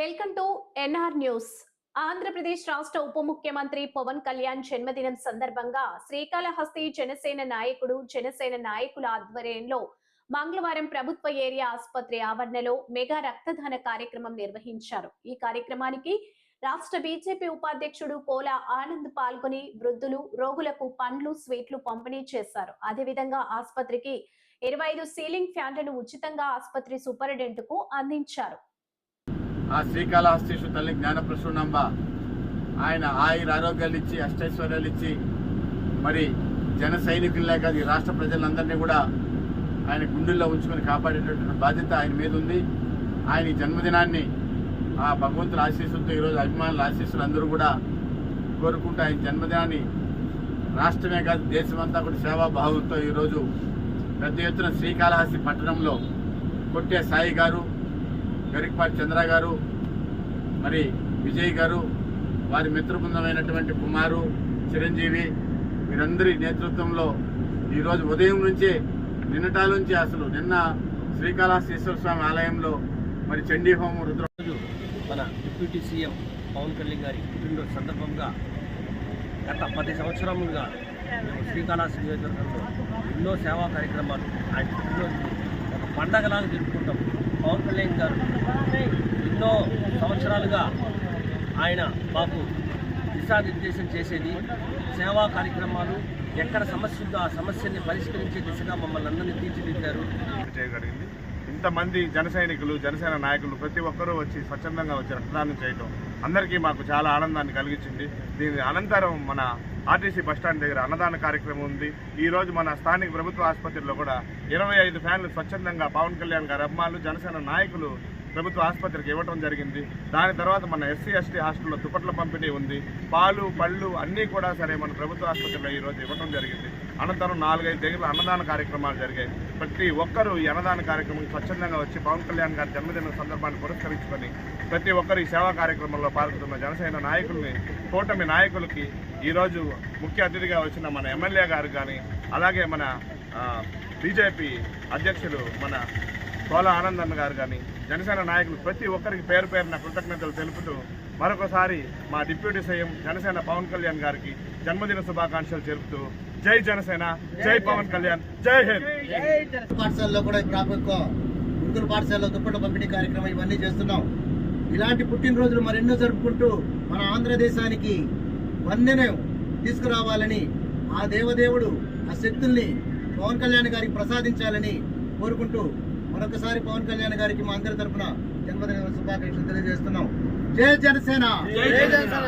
Welcome to NR news. Andhra Pradesh రాష్ట్ర ఉప ముఖ్యమంత్రి పవన్ కళ్యాణ్ జన్మదినం సందర్భంగా శ్రీకాళహస్తి జనసేన నాయకుడు జనసేన నాయకుల ఆధ్వర్యంలో మంగళవారం ప్రభుత్వ ఏరియా ఆసుపత్రి ఆవరణలో మెగా రక్తదాన కార్యక్రమం నిర్వహించారు. ఈ కార్యక్రమానికి రాష్ట్ర బీజేపీ ఉపాధ్యక్షుడు కోలా ఆనంద్ పాల్గొని వృద్ధులు రోగులకు పండ్లు స్వీట్లు పంపిణీ చేశారు. అదేవిధంగా ఆసుపత్రికి ఇరవై ఐదు సీలింగ్ ఫ్యాన్లను ఉచితంగా ఆసుపత్రి సూపరింటెండెంట్కు అందించారు. ఆ శ్రీకాళహస్తీశ్వర తల్లి జ్ఞానప్రసూనంబ. ఆయన ఆయుర ఆరోగ్యాలు ఇచ్చి అష్టైశ్వర్యాలు ఇచ్చి మరి జన సైనికులే కాదు ఈ రాష్ట్ర ప్రజలందరినీ కూడా ఆయన గుండెల్లో ఉంచుకొని కాపాడేటటువంటి బాధ్యత ఆయన మీద ఉంది. ఆయన జన్మదినాన్ని ఆ భగవంతుల ఆశీస్సులతో ఈరోజు అభిమానుల ఆశీస్సులు అందరూ కూడా కోరుకుంటూ ఆయన జన్మదినాన్ని రాష్ట్రమే కాదు దేశమంతా కూడా సేవాభావంతో ఈరోజు పెద్ద ఎత్తున శ్రీకాళహస్తి పట్టణంలో కొట్టే సాయి గారు గరికపాటి చంద్ర గారు మరి విజయ్ గారు వారి మిత్రబృందమైనటువంటి కుమారు చిరంజీవి వీరందరి నేతృత్వంలో ఈరోజు ఉదయం నుంచే నిన్నటాల నుంచి అసలు నిన్న శ్రీకాళహస్తీశ్వర స్వామి ఆలయంలో మరి చండీ హోమం రుద్ర రోజు మన డిప్యూటీ సీఎం పవన్ కళ్యాణ్ గారి పుట్టినరోజు సందర్భంగా గత పది సంవత్సరములుగా మేము శ్రీకాళహస్తి నియోజకవర్గంలో ఎన్నో సేవా కార్యక్రమాలు ఆయన పుట్టినరోజు ఒక పండగలాగా జరుపుకుంటాం. పవన్ కళ్యాణ్ గారు ఎన్నో సంవత్సరాలుగా ఆయన మాకు దిశానిర్దేశం చేసేది. సేవా కార్యక్రమాలు ఎక్కడ సమస్య ఉందో ఆ సమస్యని పరిష్కరించే దిశగా మమ్మల్ని అందరినీ తీర్చిదిద్దారు. చేయగలిగింది ఇంతమంది జన సైనికులు జనసేన నాయకులు ప్రతి ఒక్కరూ వచ్చి స్వచ్ఛందంగా వచ్చి రక్తదానం చేయటం అందరికీ మాకు చాలా ఆనందాన్ని కలిగించింది. దీని అనంతరం మన ఆర్టీసీ బస్టాండ్ దగ్గర అన్నదాన కార్యక్రమం ఉంది. ఈరోజు మన స్థానిక ప్రభుత్వ ఆసుపత్రిలో కూడా ఇరవై ఐదు ఫ్యాన్లు స్వచ్ఛందంగా పవన్ కళ్యాణ్ గారి అమ్మాలు జనసేన నాయకులు ప్రభుత్వ ఆసుపత్రికి ఇవ్వటం జరిగింది. దాని తర్వాత మన ఎస్సీ ఎస్టీ హాస్టల్లో దుప్పట్ల పంపిణీ ఉంది. పాలు పళ్ళు అన్నీ కూడా సరే మన ప్రభుత్వ ఆసుపత్రిలో ఈరోజు ఇవ్వటం జరిగింది. అనంతరం నాలుగైదు దగ్గర అన్నదాన కార్యక్రమాలు జరిగాయి. ప్రతి ఒక్కరూ ఈ అన్నదాన కార్యక్రమం స్వచ్ఛందంగా వచ్చి పవన్ కళ్యాణ్ గారి జన్మదిన సందర్భాన్ని పురస్కరించుకొని ప్రతి ఒక్కరు ఈ సేవా కార్యక్రమంలో పాల్గొన్న జనసేన నాయకుల్ని కూటమి నాయకులకి ఈరోజు ముఖ్య అతిథిగా వచ్చిన మన ఎమ్మెల్యే గారు కానీ అలాగే మన బీజేపీ అధ్యక్షులు మన కోల ఆనందన్న గారు కానీ జనసేన నాయకులు ప్రతి ఒక్కరికి పేరు పేరున కృతజ్ఞతలు తెలుపుతూ మరొకసారి మా డిప్యూటీ సీఎం జనసేన పవన్ కళ్యాణ్ గారికి జన్మదిన శుభాకాంక్షలు తెలుపుతూ జై జనసేన జై పవన్ కళ్యాణ్ జై హింద్. పాఠశాలలో కూడా ఇప్పుడు పాఠశాలలో దుప్పట పంపిణీ కార్యక్రమం ఇవన్నీ చేస్తున్నాం. ఇలాంటి పుట్టినరోజులు మరెన్నో జరుపుకుంటూ మన ఆంధ్రదేశానికి వందెన తీసుకురావాలని ఆ దేవదేవుడు ఆ శక్తుల్ని పవన్ కళ్యాణ్ గారికి ప్రసాదించాలని కోరుకుంటూ మరొకసారి పవన్ కళ్యాణ్ గారికి మా అందరి తరఫున జన్మదిన శుభాకాంక్షలు తెలియజేస్తున్నాం జై జనసేన జై జనసేన.